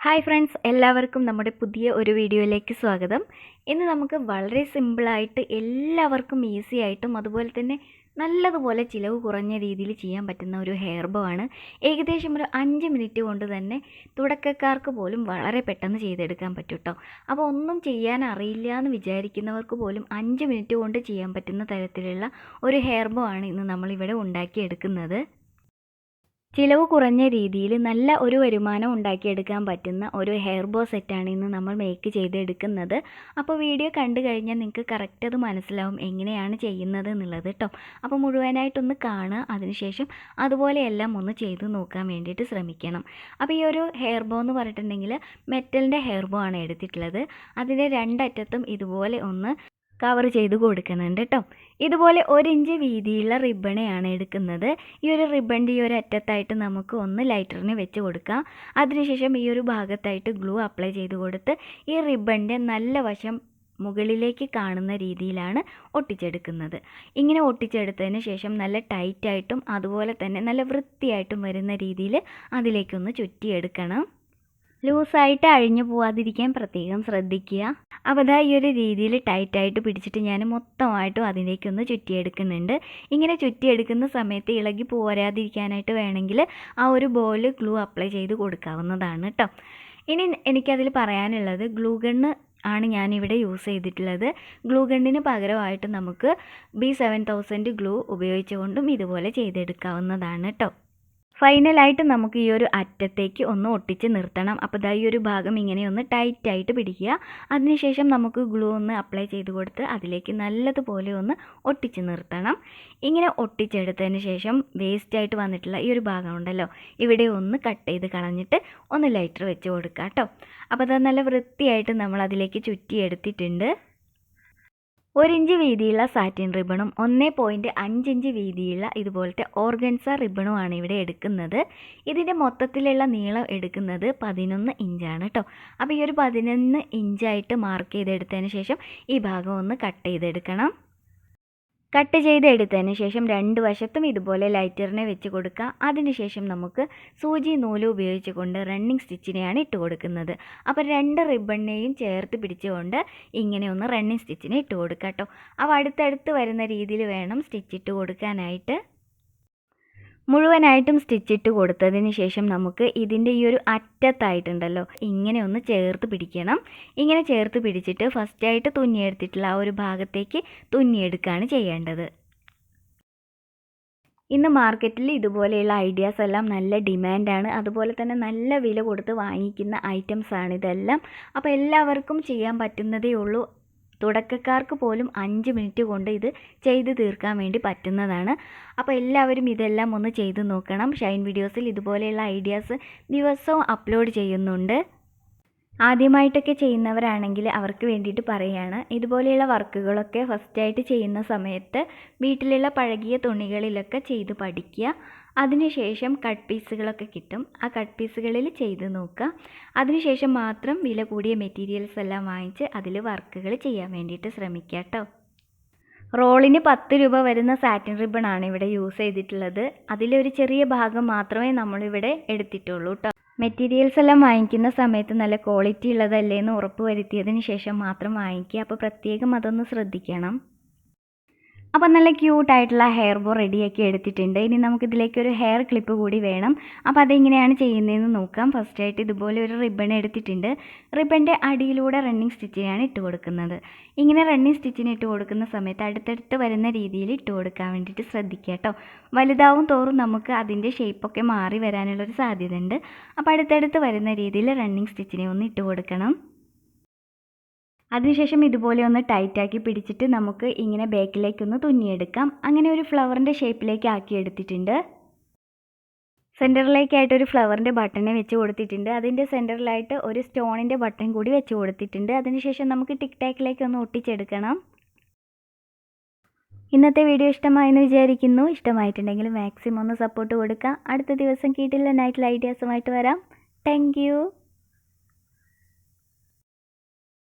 Hi friends എല്ലാവർക്കും നമ്മുടെ പുതിയ ഒരു വീഡിയോയിലേക്ക് സ്വാഗതം. ഇന്ന് നമുക്ക് വളരെ സിമ്പിളായിട്ട് എല്ലാവർക്കും ഈസി ആയിട്ടും അതുപോലെ തന്നെ നല്ലതുപോലെ ചിലവ് കുറഞ്ഞ രീതിയിൽ ചെയ്യാൻ പറ്റുന്ന ഒരു ഹെയർ ബോ ആണ്. ഏകദേശം ഒരു അഞ്ച് മിനിറ്റ് കൊണ്ട് തന്നെ തുടക്കക്കാർക്ക് പോലും വളരെ പെട്ടെന്ന് ചെയ്തെടുക്കാൻ പറ്റും കേട്ടോ അപ്പോൾ ഒന്നും ചെയ്യാൻ അറിയില്ല എന്ന് വിചാരിക്കുന്നവർക്ക് പോലും അഞ്ച് മിനിറ്റ് കൊണ്ട് ചെയ്യാൻ പറ്റുന്ന തരത്തിലുള്ള ഒരു ഹെയർ ബോ ആണ് ഇന്ന് നമ്മളിവിടെ ഉണ്ടാക്കിയെടുക്കുന്നത്. ചിലവ് കുറഞ്ഞ രീതിയിൽ നല്ല ഒരു വരുമാനം ഉണ്ടാക്കിയെടുക്കാൻ പറ്റുന്ന ഒരു ഹെയർ ബോ സെറ്റാണ് ഇന്ന് നമ്മൾ മേക്ക് ചെയ്തെടുക്കുന്നത്. അപ്പോൾ വീഡിയോ കണ്ടു കഴിഞ്ഞാൽ നിങ്ങൾക്ക് കറക്റ്റ് അത് മനസ്സിലാവും എങ്ങനെയാണ് ചെയ്യുന്നത് എന്നുള്ളത് കേട്ടോ അപ്പോൾ മുഴുവനായിട്ടൊന്ന് കാണുക. അതിനുശേഷം അതുപോലെയെല്ലാം ഒന്ന് ചെയ്തു നോക്കാൻ വേണ്ടിയിട്ട് ശ്രമിക്കണം. അപ്പോൾ ഈ ഒരു ഹെയർ ബോ എന്ന് പറഞ്ഞിട്ടുണ്ടെങ്കിൽ മെറ്റലിന്റെ ഹെയർ ബോ ആണ് എടുത്തിട്ടുള്ളത്. അതിന്റെ രണ്ടറ്റത്തും ഇതുപോലെ ഒന്ന് കവർ ചെയ്ത് കൊടുക്കുന്നുണ്ട് കേട്ടോ ഇതുപോലെ ഒരു ഇഞ്ച് വീതിയുള്ള റിബണയാണ് എടുക്കുന്നത്. ഈ ഒരു റിബണിന്റെ ഈ ഒരു അറ്റത്തായിട്ട് നമുക്ക് ഒന്ന് ലൈറ്ററിന് വെച്ച് കൊടുക്കാം. അതിനുശേഷം ഈ ഒരു ഭാഗത്തായിട്ട് ഗ്ലൂ അപ്ലൈ ചെയ്ത് കൊടുത്ത് ഈ റിബണിന്റെ നല്ല വശം മുകളിലേക്ക് കാണുന്ന രീതിയിലാണ് ഒട്ടിച്ചെടുക്കുന്നത്. ഇങ്ങനെ ഒട്ടിച്ചെടുത്തതിന് ശേഷം നല്ല ടൈറ്റായിട്ടും അതുപോലെ തന്നെ നല്ല വൃത്തിയായിട്ടും വരുന്ന രീതിയിൽ അതിലേക്കൊന്ന് ചുറ്റിയെടുക്കണം. ലൂസായിട്ട് അഴിഞ്ഞു പോവാതിരിക്കാൻ പ്രത്യേകം ശ്രദ്ധിക്കുക. അപ്പോൾ അതാ ഈ ഒരു രീതിയിൽ ടൈറ്റായിട്ട് പിടിച്ചിട്ട് ഞാൻ മൊത്തമായിട്ടും അതിലേക്കൊന്ന് ചുറ്റിയെടുക്കുന്നുണ്ട്. ഇങ്ങനെ ചുറ്റിയെടുക്കുന്ന സമയത്ത് ഇളകി പോരാതിരിക്കാനായിട്ട് വേണമെങ്കിൽ ആ ഒരു ബോൾ ഗ്ലൂ അപ്ലൈ ചെയ്ത് കൊടുക്കാവുന്നതാണ് കേട്ടോ ഇനി എനിക്കതിൽ പറയാനുള്ളത് ഗ്ലൂ ഗണ്ണ് ആണ് ഞാനിവിടെ യൂസ് ചെയ്തിട്ടുള്ളത്. ഗ്ലൂ ഗണ്ണിന് പകരമായിട്ട് നമുക്ക് ബി സെവൻ തൗസൻഡ് ഗ്ലൂ ഉപയോഗിച്ചുകൊണ്ടും ഇതുപോലെ ചെയ്തെടുക്കാവുന്നതാണ് കേട്ടോ ഫൈനലായിട്ട് നമുക്ക് ഈ ഒരു അറ്റത്തേക്ക് ഒന്ന് ഒട്ടിച്ച് നിർത്തണം. അപ്പോൾ ദാ ഈ ഒരു ഭാഗം ഇങ്ങനെ ഒന്ന് ടൈറ്റായിട്ട് പിടിക്കുക. അതിനുശേഷം നമുക്ക് ഗ്ലൂ ഒന്ന് അപ്ലൈ ചെയ്ത് കൊടുത്ത് അതിലേക്ക് നല്ലതുപോലെ ഒന്ന് ഒട്ടിച്ച് നിർത്തണം. ഇങ്ങനെ ഒട്ടിച്ചെടുത്തതിന് ശേഷം വേസ്റ്റായിട്ട് വന്നിട്ടുള്ള ഈ ഒരു ഭാഗം ഉണ്ടല്ലോ ഇവിടെ ഒന്ന് കട്ട് ചെയ്ത് കളഞ്ഞിട്ട് ഒന്ന് ലൈറ്റർ വെച്ച് കൊടുക്കുക കേട്ടോ അപ്പോൾ അത് നല്ല വൃത്തിയായിട്ട് നമ്മൾ അതിലേക്ക് ചുറ്റിയെടുത്തിട്ടുണ്ട്. ഒരു ഇഞ്ച് വീതിയുള്ള സാറ്റിൻ റിബണും ഒന്നേ പോയിന്റ് അഞ്ച് ഇഞ്ച് വീതിയുള്ള ഇതുപോലത്തെ ഓർഗൻസ റിബണുമാണ് ഇവിടെ എടുക്കുന്നത്. ഇതിന്റെ മൊത്തത്തിലുള്ള നീളം എടുക്കുന്നത് പതിനൊന്ന് ഇഞ്ചാണ് കേട്ടോ അപ്പോൾ ഈ ഒരു പതിനൊന്ന് ഇഞ്ചായിട്ട് മാർക്ക് ചെയ്തെടുത്തതിന് ശേഷം ഈ ഭാഗം ഒന്ന് കട്ട് ചെയ്തെടുക്കണം. കട്ട് ചെയ്ത് എടുത്തതിന് ശേഷം രണ്ട് വശത്തും ഇതുപോലെ ലൈറ്ററിനെ വെച്ച് കൊടുക്കുക. അതിനുശേഷം നമുക്ക് സൂചി നൂൽ ഉപയോഗിച്ചുകൊണ്ട് റണ്ണിങ് സ്റ്റിച്ചിനെയാണ് ഇട്ട് കൊടുക്കുന്നത്. അപ്പോൾ രണ്ട് റിബണിനെയും ചേർത്ത് പിടിച്ചുകൊണ്ട് ഇങ്ങനെ ഒന്ന് റണ്ണിങ് സ്റ്റിച്ചിനെ ഇട്ട് കൊടുക്കുക കേട്ടോ. അപ്പോൾ അടുത്തടുത്ത് വരുന്ന രീതിയിൽ വേണം സ്റ്റിച്ച് ഇട്ട് കൊടുക്കാനായിട്ട്. മുഴുവനായിട്ടും സ്റ്റിച്ചിട്ട് കൊടുത്തതിന് ശേഷം നമുക്ക് ഇതിന്റെ ഈ ഒരു അറ്റത്തായിട്ടുണ്ടല്ലോ ഇങ്ങനെ ഒന്ന് ചേർത്ത് പിടിക്കണം. ഇങ്ങനെ ചേർത്ത് പിടിച്ചിട്ട് ഫസ്റ്റായിട്ട് തുന്നിയെടുത്തിട്ടുള്ള ആ ഒരു ഭാഗത്തേക്ക് തുന്നിയെടുക്കുകയാണ് ചെയ്യേണ്ടത്. ഇന്ന് മാർക്കറ്റിൽ ഇതുപോലെയുള്ള ഐഡിയാസ് എല്ലാം നല്ല ഡിമാൻഡാണ്. അതുപോലെ തന്നെ നല്ല വില കൊടുത്ത് വാങ്ങിക്കുന്ന ഐറ്റംസാണ് ഇതെല്ലാം. അപ്പോൾ എല്ലാവർക്കും ചെയ്യാൻ പറ്റുന്നതേ ഉള്ളൂ. തുടക്കക്കാർക്ക് പോലും അഞ്ച് മിനിറ്റ് കൊണ്ട് ഇത് ചെയ്ത് തീർക്കാൻ വേണ്ടി പറ്റുന്നതാണ്. അപ്പോൾ എല്ലാവരും ഇതെല്ലാം ഒന്ന് ചെയ്ത് നോക്കണം. ഷൈൻ വീഡിയോസിൽ ഇതുപോലെയുള്ള ഐഡിയാസ് ദിവസവും അപ്ലോഡ് ചെയ്യുന്നുണ്ട്. ആദ്യമായിട്ടൊക്കെ ചെയ്യുന്നവരാണെങ്കിൽ അവർക്ക് വേണ്ടിയിട്ട് പറയുകയാണ് ഇതുപോലെയുള്ള വർക്കുകളൊക്കെ ഫസ്റ്റായിട്ട് ചെയ്യുന്ന സമയത്ത് വീട്ടിലുള്ള പഴകിയ തുണികളിലൊക്കെ ചെയ്ത് പഠിക്കുക. അതിനുശേഷം കട്ട് പീസുകളൊക്കെ കിട്ടും. ആ കട്ട് പീസുകളിൽ ചെയ്ത് നോക്കുക. അതിനുശേഷം മാത്രം വില കൂടിയ മെറ്റീരിയൽസ് എല്ലാം വാങ്ങിച്ച് അതിൽ വർക്കുകൾ ചെയ്യാൻ വേണ്ടിയിട്ട് ശ്രമിക്കുക കേട്ടോ. റോളിന് പത്ത് രൂപ വരുന്ന സാറ്റിൻ റിബൺ ആണ് ഇവിടെ യൂസ് ചെയ്തിട്ടുള്ളത്. അതിലൊരു ചെറിയ ഭാഗം മാത്രമേ നമ്മളിവിടെ എടുത്തിട്ടുള്ളൂ കേട്ടോ. മെറ്റീരിയൽസ് എല്ലാം വാങ്ങിക്കുന്ന സമയത്ത് നല്ല ക്വാളിറ്റി ഉള്ളതല്ലേ എന്ന് ഉറപ്പ് വരുത്തിയതിന് ശേഷം മാത്രം വാങ്ങിക്കുക. അപ്പോൾ പ്രത്യേകം അതൊന്ന് ശ്രദ്ധിക്കണം. അപ്പോൾ നല്ല ക്യൂട്ടായിട്ടുള്ള ഹെയർ ബോ റെഡിയാക്കി എടുത്തിട്ടുണ്ട്. ഇനി നമുക്കിതിലേക്ക് ഒരു ഹെയർ ക്ലിപ്പ് കൂടി വേണം. അപ്പോൾ അതെങ്ങനെയാണ് ചെയ്യുന്നതെന്ന് നോക്കാം. ഫസ്റ്റായിട്ട് ഇതുപോലെ ഒരു റിബൺ എടുത്തിട്ടുണ്ട്. റിബണിന്റെ അടിയിലൂടെ റണ്ണിങ് സ്റ്റിച്ചിനെയാണ് ഇട്ട് കൊടുക്കുന്നത്. ഇങ്ങനെ റണ്ണിങ് സ്റ്റിച്ചിന് ഇട്ട് കൊടുക്കുന്ന സമയത്ത് അടുത്തടുത്ത് വരുന്ന രീതിയിൽ ഇട്ട് കൊടുക്കാൻ വേണ്ടിയിട്ട് ശ്രദ്ധിക്കുക കേട്ടോ. വലുതാവും തോറും നമുക്ക് അതിന്റെ ഷേപ്പൊക്കെ മാറി വരാനുള്ളൊരു സാധ്യതയുണ്ട്. അപ്പോൾ അടുത്തടുത്ത് വരുന്ന രീതിയിൽ റണ്ണിങ് സ്റ്റിച്ചിനെ ഒന്ന് ഇട്ട് കൊടുക്കണം. അതിനുശേഷം ഇതുപോലെ ഒന്ന് ടൈറ്റാക്കി പിടിച്ചിട്ട് നമുക്ക് ഇങ്ങനെ ബാക്കിലേക്കൊന്ന് തുന്നിയെടുക്കാം. അങ്ങനെ ഒരു ഫ്ലവറിന്റെ ഷേപ്പിലേക്ക് ആക്കി എടുത്തിട്ടുണ്ട്. സെന്ററിലേക്കായിട്ട് ഒരു ഫ്ലവറിന്റെ ബട്ടണെ വെച്ച് കൊടുത്തിട്ടുണ്ട്. അതിന്റെ സെന്ററിലായിട്ട് ഒരു സ്റ്റോണിന്റെ ബട്ടൺ കൂടി വെച്ച് കൊടുത്തിട്ടുണ്ട്. അതിനുശേഷം നമുക്ക് ടിക് ടാക്കിലേക്ക് ഒന്ന് ഒട്ടിച്ചെടുക്കണം. ഇന്നത്തെ വീഡിയോ ഇഷ്ടമായെന്ന് വിചാരിക്കുന്നു. ഇഷ്ടമായിട്ടുണ്ടെങ്കിൽ മാക്സിമം ഒന്ന് സപ്പോർട്ട് കൊടുക്കുക അടുത്ത ദിവസം കീട്ടില്ല. നൈറ്റിൽ ഐഡിയാസുമായിട്ട് വരാം. താങ്ക്